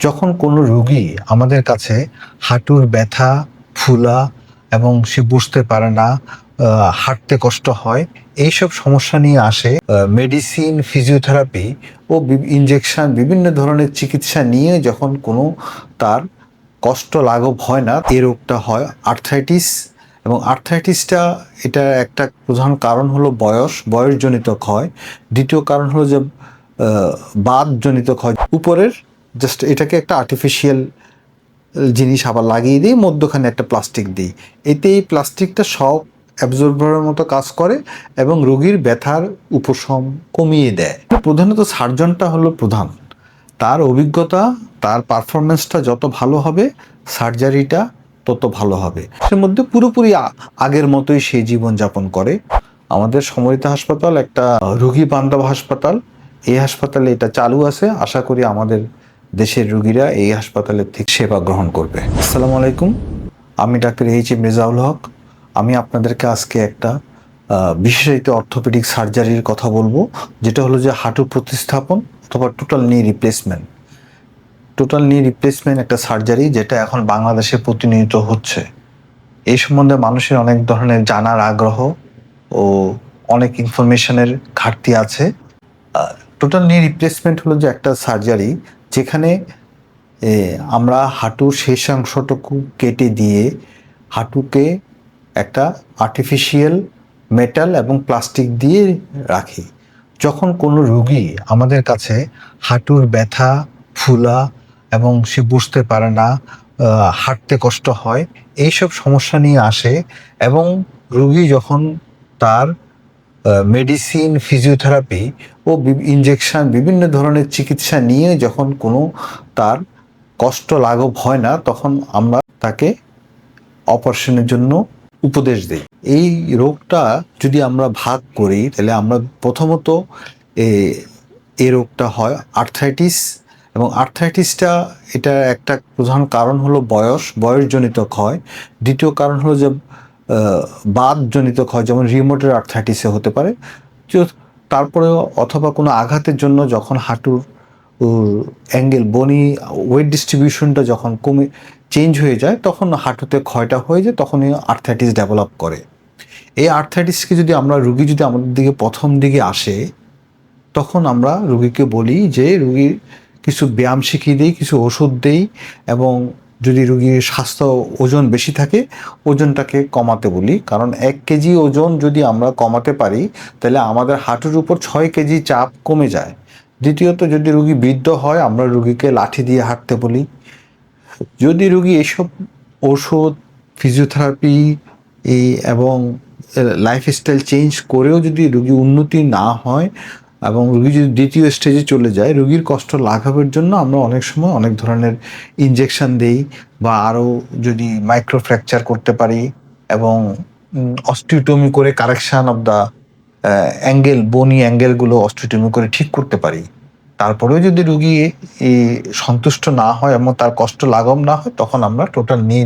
যখন কোনো রোগী আমাদের কাছে হাঁটুর ব্যথা ফুলা এবং সে বুঝতে পারে না হাঁটতে কষ্ট হয় এইসব সমস্যা নিয়ে আসে মেডিসিন ফিজিওথেরাপি ও ইনজেকশন বিভিন্ন ধরনের চিকিৎসা নিয়ে যখন কোনো তার কষ্ট লাঘব হয় না এই রোগটা হয় আর্থ্রাইটিস এবং আর্থ্রাইটিসটা এটা একটা প্রধান কারণ হলো বয়স বয়সজনিত ক্ষয়। দ্বিতীয় কারণ হলো যে আহ, বাতজনিত ক্ষয়। উপরের জাস্ট এটাকে একটা আর্টিফিশিয়াল জিনিস আবার লাগিয়ে দিই, মধ্যখানে একটা প্লাস্টিক দিই। এতে এই প্লাস্টিকটা সব অ্যাবজর্ভারের মতো কাজ করে এবং রোগীর ব্যথার উপশম কমিয়ে দেয়। প্রধানত সার্জনটা হলো প্রধান। তার অভিজ্ঞতা, তার পারফরমেন্সটা যত ভালো হবে সার্জারিটা তত ভালো হবে। সে মধ্যে পুরোপুরি আগের মতোই সে জীবনযাপন করে। আমাদের সমরিতা হাসপাতাল একটা রুগী বান্ধব হাসপাতাল। এই হাসপাতালে এটা চালু আছে। আশা করি আমাদের দেশের রুগীরা এই হাসপাতালের থেকে সেবা গ্রহণ করবে। আসসালামু আলাইকুম। আমি doctor H M Rezaul Haque. আমি আপনাদেরকে আজকে একটা বিশেষায়িত অর্থোপেডিক সার্জারির কথা বলব, যেটা হলো যে হাঁটু প্রতিস্থাপন অথবা total knee replacement total knee replacement একটা সার্জারি যেটা এখন বাংলাদেশে প্রতিনিয়ত হচ্ছে। এই সম্বন্ধে মানুষের অনেক ধরনের জানার আগ্রহ ও অনেক ইনফরমেশনের ঘাটতি আছে। টোটাল নি রিপ্লেসমেন্ট হলো যে একটা সার্জারি যেখানে আমরা হাঁটুর শেষ অংশটুকু কেটে দিয়ে হাঁটুকে একটা আর্টিফিশিয়াল মেটাল এবং প্লাস্টিক দিয়ে রাখি। যখন কোনো রুগী আমাদের কাছে হাঁটুর ব্যথা, ফুলা এবং সে বুঝতে পারে না হাঁটতে কষ্ট হয়, এইসব সমস্যা নিয়ে আসে এবং রুগী যখন তার মেডিসিন ফিজিওথেরাপি ও ইনজেকশন বিভিন্ন ধরনের চিকিৎসা নিয়ে যখন কোনো তার কষ্ট লাঘব হয় না, তখন আমরা তাকে অপারেশনের জন্য উপদেশ দিই। এই রোগটা যদি আমরা ভাগ করি, তাহলে আমরা প্রথমত এ- রোগটা হয় আর্থাইটিস এবং আর্থ্রাইটিসটা এটা একটা প্রধান কারণ হলো বয়স, বয়সজনিত ক্ষয়। দ্বিতীয় কারণ হলো যে আহ, বাতজনিত ক্ষয় যেমন রিমোটের আর্থাইটিসে হতে পারে তারপরেও অথবা কোনো আঘাতের জন্য যখন হাঁটুর অ্যাঙ্গেল বনি ওয়েট ডিস্ট্রিবিউশনটা যখন কমে চেঞ্জ হয়ে যায় তখন হাঁটুতে ক্ষয়টা হয়ে যায় তখনই আর্থাইটিস ডেভেলপ করে। এই আর্থাইটিসকে যদি আমরা রুগী যদি আমাদের দিকে প্রথম দিকে আসে তখন আমরা রুগীকে বলি যে রুগীর কিছু ব্যায়াম শিখিয়ে দিই কিছু ওষুধ দেই এবং যদি রুগীর স্বাস্থ্য ওজন বেশি থাকে, ওজনটাকে কমাতে বলি। কারণ এক কেজি ওজন যদি আমরা কমাতে পারি, তাহলে আমাদের হাঁটুর উপর ছয় কেজি চাপ কমে যায়। দ্বিতীয়ত, যদি রুগী বৃদ্ধ হয়, আমরা রুগীকে লাঠি দিয়ে হাঁটতে বলি। যদি রুগী এসব ওষুধ, ফিজিওথেরাপি, এই এবং লাইফস্টাইল চেঞ্জ করেও যদি রুগী উন্নতি না হয় এবং রুগী যদি দ্বিতীয় স্টেজে চলে যায়, রুগীর কষ্ট লাঘবের জন্য আমরা অনেক সময় অনেক ধরনের ইনজেকশন দেই বা আরও যদি মাইক্রো ফ্র্যাকচার করতে পারি এবং অস্টিওটমি করে কারেকশান অফ দ্য অ্যাঙ্গেল বনি অ্যাঙ্গেলগুলো অস্টিওটমি করে ঠিক করতে পারি। তারপরেও যদি রুগী সন্তুষ্ট না হয় এবং তার কষ্ট লাঘব না হয়, তখন আমরা টোটাল নি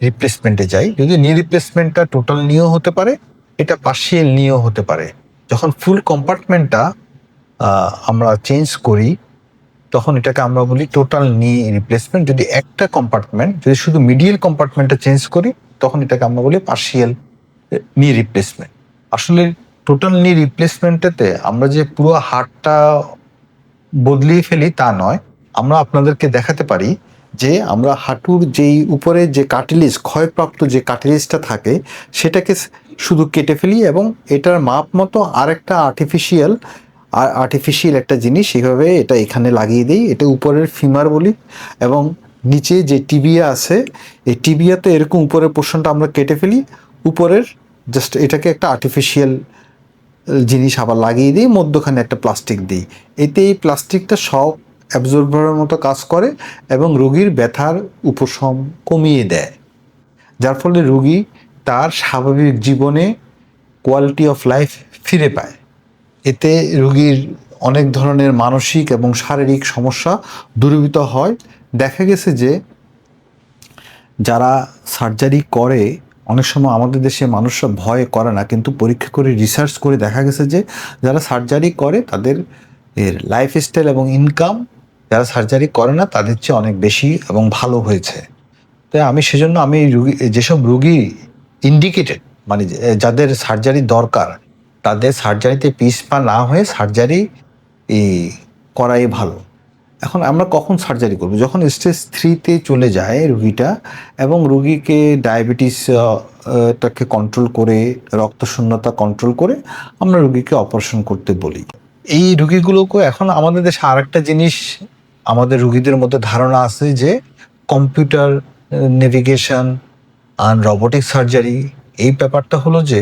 রিপ্লেসমেন্টে যাই। যদি নি রিপ্লেসমেন্টটা টোটাল নিয়েও হতে পারে, এটা পার্শিয়াল নিয়েও হতে পারে। যখন ফুল কম্পার্টমেন্টটা আমরা চেঞ্জ করি, তখন এটাকে আমরা বলি টোটাল নি রিপ্লেসমেন্ট যদি একটা কম্পার্টমেন্ট যদি শুধু মিডিয়াল কম্পার্টমেন্টটা চেঞ্জ করি, তখন এটাকে আমরা বলি পার্শিয়াল নি রিপ্লেসমেন্ট আসলে টোটাল নি রিপ্লেসমেন্টেতে আমরা যে পুরো হাড়টা বদলিয়ে ফেলি তা নয়। আমরা আপনাদেরকে দেখাতে পারি যে আমরা হাঁটুর যেই উপরে যে কাটিলিস ক্ষয়প্রাপ্ত যে কাটিলিসটা থাকে, সেটাকে শুধু কেটে ফেলি এবং এটার মাপ মতো আরেকটা আর্টিফিশিয়াল আর আর্টিফিশিয়াল একটা জিনিস সেইভাবে এটা এখানে লাগিয়ে দিই। এটা উপরের ফিমার বলি এবং নিচে যে টিবিয়া আছে, এই টিবিয়াতে এরকম উপরের পোর্শনটা আমরা কেটে ফেলি। উপরের জাস্ট এটাকে একটা আর্টিফিশিয়াল জিনিস আবার লাগিয়ে দিই, মধ্যখানে একটা প্লাস্টিক দিই। এতে এই প্লাস্টিকটা সব অ্যাবজর্ভারের মতো কাজ করে এবং রোগীর ব্যথার উপশম কমিয়ে দেয়। যার ফলে রোগী তার স্বাভাবিক জীবনে কোয়ালিটি অফ লাইফ ফিরে পায়। এতে রুগীর অনেক ধরনের মানসিক এবং শারীরিক সমস্যা দূরীভূত হয়। দেখা গেছে যে যারা সার্জারি করে, অনেক সময় আমাদের দেশে মানুষরা ভয় করে না, কিন্তু পরীক্ষা করে রিসার্চ করে দেখা গেছে যে যারা সার্জারি করে, তাদের এর লাইফস্টাইল এবং ইনকাম যারা সার্জারি করে না, তাদের চেয়ে অনেক বেশি এবং ভালো হয়েছে। তাই আমি সেজন্য আমি রুগী, যেসব রুগী ইন্ডিকেটেড মানে যাদের সার্জারি দরকার, তাদের সার্জারিতে পিস পা না হয়ে সার্জারি করাই ভালো। এখন আমরা কখন সার্জারি করব? যখন স্টেজ থ্রিতে চলে যায় রুগীটা এবং রুগীকে ডায়াবেটিস টাকে কন্ট্রোল করে রক্ত শূন্যতা কন্ট্রোল করে আমরা রুগীকে অপারেশন করতে বলি। এই রুগীগুলোকে এখন আমাদের দেশে আরেকটা জিনিস আমাদের রুগীদের মধ্যে ধারণা আছে যে কম্পিউটার নেভিগেশন আর রোবোটিক সার্জারি এই ব্যাপারটা হলো যে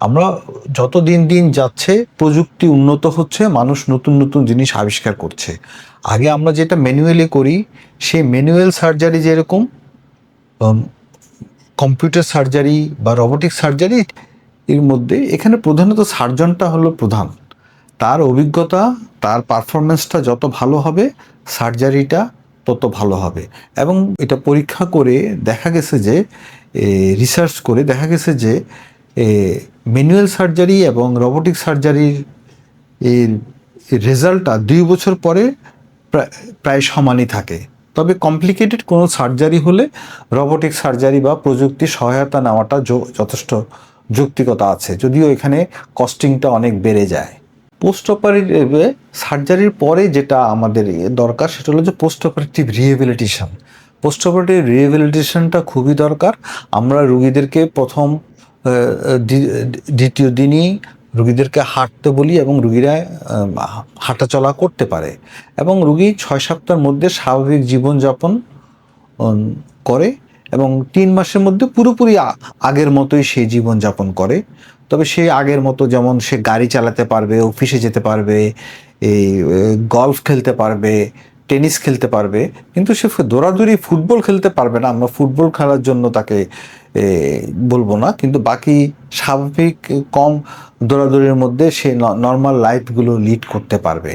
আমরা যত দিন দিন যাচ্ছে, প্রযুক্তি উন্নত হচ্ছে, মানুষ নতুন নতুন জিনিস আবিষ্কার করছে। আগে আমরা যেটা ম্যানুয়ালি করি, সেই ম্যানুয়াল সার্জারি যেরকম কম্পিউটার সার্জারি বা রোবোটিক সার্জারি এর মধ্যে এখানে প্রধানত সার্জনটা হলো প্রধান। তার অভিজ্ঞতা, তার পারফরমেন্সটা যত ভালো হবে সার্জারিটা তত ভালো হবে। এবং এটা পরীক্ষা করে দেখা গেছে যে রিসার্চ করে দেখা গেছে যে ম্যানুয়াল সার্জারি এবং রোবোটিক সার্জারির এর রেজাল্টটা দুই বছর পরে প্রায় সমানই থাকে। তবে কমপ্লিকেটেড কোনো সার্জারি হলে রোবোটিক সার্জারি বা প্রযুক্তির সহায়তা নেওয়াটা যথেষ্ট যৌক্তিকতা আছে। যদিও এখানে কস্টিংটা অনেক বেড়ে যায়। পোস্ট অপারেটিভে সার্জারির পরে যেটা আমাদের দরকার, সেটা হলো যে post operative rehabilitation post operative রিহেবিলিটেশনটা খুবই দরকার। আমরা রুগীদেরকে প্রথম দ্বিতীয় দিনই রুগীদেরকে হাঁটতে বলি এবং রুগীরা হাঁটাচলা করতে পারে। এবং রুগী ছয় সপ্তাহের মধ্যে স্বাভাবিক জীবনযাপন করে এবং তিন মাসের মধ্যে পুরোপুরি আগের মতোই সেই জীবনযাপন করে। তবে সে আগের মতো যেমন সে গাড়ি চালাতে পারবে, অফিসে যেতে পারবে, এই গলফ খেলতে পারবে, টেনিস খেলতে পারবে, কিন্তু সে দৌড়াদৌড়ি ফুটবল খেলতে পারবে না। আমরা ফুটবল খেলার জন্য তাকে বলব না, কিন্তু বাকি স্বাভাবিক, কম দৌড়াদৌড়ির মধ্যে সে নর্মাল লাইফগুলো লিড করতে পারবে।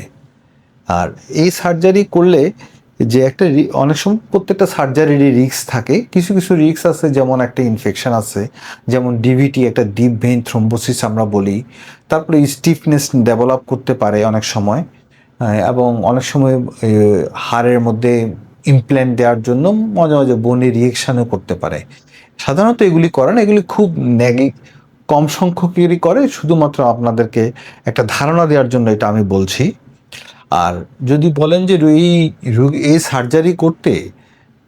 আর এই সার্জারি করলে যে একটা অনেক সময় প্রত্যেকটা সার্জারিরই রিক্স থাকে। কিছু কিছু রিক্স আছে, যেমন একটা ইনফেকশন আছে, যেমন ডিভিটি একটা ডিপ ভেইন থ্রম্বোসিস আমরা বলি। তারপরে স্টিফনেস ডেভেলপ করতে পারে অনেক সময়। এবং অনেক সময় হাড়ের মধ্যে ইমপ্ল্যান্ট দেওয়ার জন্য মাঝে মাঝে বনি রিয়েকশানও করতে পারে। সাধারণত এগুলি করে না এগুলি খুব নেগি কম সংখ্যকেরই করে। শুধুমাত্র আপনাদেরকে একটা ধারণা দেওয়ার জন্য এটা আমি বলছি। আর যদি বলেন যে এই এই সার্জারি করতে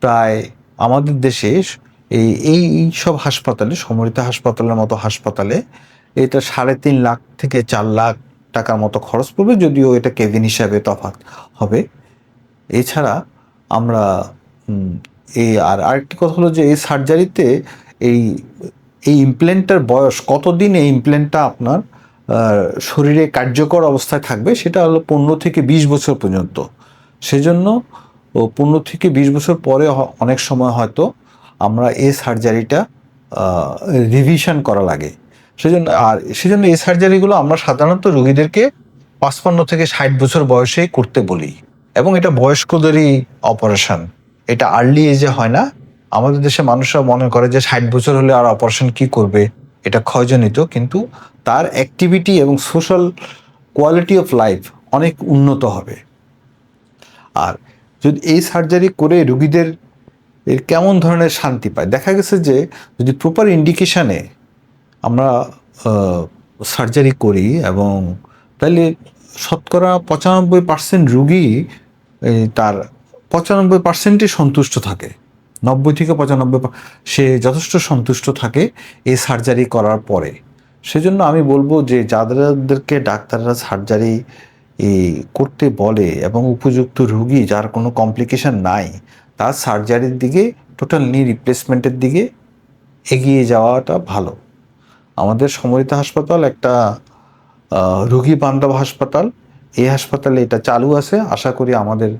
প্রায় আমাদের দেশে এই এই সব হাসপাতালে, সমরিত হাসপাতালের মতো হাসপাতালে এটা সাড়ে তিন লাখ থেকে চার লাখ টাকার মতো খরচ পড়বে, যদিও এটা কেবিন হিসাবে তফাৎ হবে। এছাড়া আমরা এই আর আরেকটি কথা হলো যে এই সার্জারিতে এই এই ইমপ্ল্যান্টটার বয়স, কতদিন এই ইমপ্ল্যান্টটা আপনার শরীরে কার্যকর অবস্থায় থাকবে, সেটা হলো পনেরো থেকে বিশ বছর পর্যন্ত। সেজন্য পনেরো থেকে বিশ বছর পরে অনেক সময় হয়তো আমরা এই সার্জারিটা রিভিশন করা লাগে। সেজন্য, আর সেজন্য এই সার্জারিগুলো আমরা সাধারণত রোগীদেরকে পাঁচপান্ন থেকে ষাট বছর বয়সেই করতে বলি। এবং এটা বয়স্কদেরই অপারেশন এটা আর্লি এজে হয় না। আমাদের দেশে মানুষরা মনে করে যে ষাট বছর হলে আর অপারেশন কি করবে? এটা ক্ষয়জনিত। কিন্তু তার অ্যাক্টিভিটি এবং সোশ্যাল কোয়ালিটি অফ লাইফ অনেক উন্নত হবে। আর যদি এই সার্জারি করে রুগীদের, এর কেমন ধরনের শান্তি পায়? দেখা গেছে যে, যদি প্রপার ইন্ডিকেশানে আমরা সার্জারি করি এবং তাহলে শতকরা পঁচানব্বই পার্সেন্ট রুগী তার পঁচানব্বই পার্সেন্টই সন্তুষ্ট থাকে। নব্বই থেকে পঁচানব্বই সে যথেষ্ট সন্তুষ্ট থাকে এই সার্জারি করার পরে। সেজন্য আমি বলব যে যাদেরকে ডাক্তাররা সার্জারি করতে বলে এবং উপযুক্ত রুগী যার কোনো কমপ্লিকেশন নাই, তার সার্জারির দিকে টোটাল নি রিপ্লেসমেন্টের দিকে এগিয়ে যাওয়াটা ভালো। আমাদের সমরিত হাসপাতাল একটা রুগী বান্ধব হাসপাতাল। এই হাসপাতালে এটা চালু আছে। আশা করি আমাদের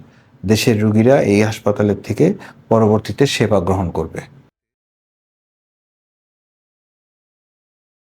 দেশের রুগীরা এই হাসপাতালের থেকে পরবর্তীতে সেবা গ্রহণ করবে।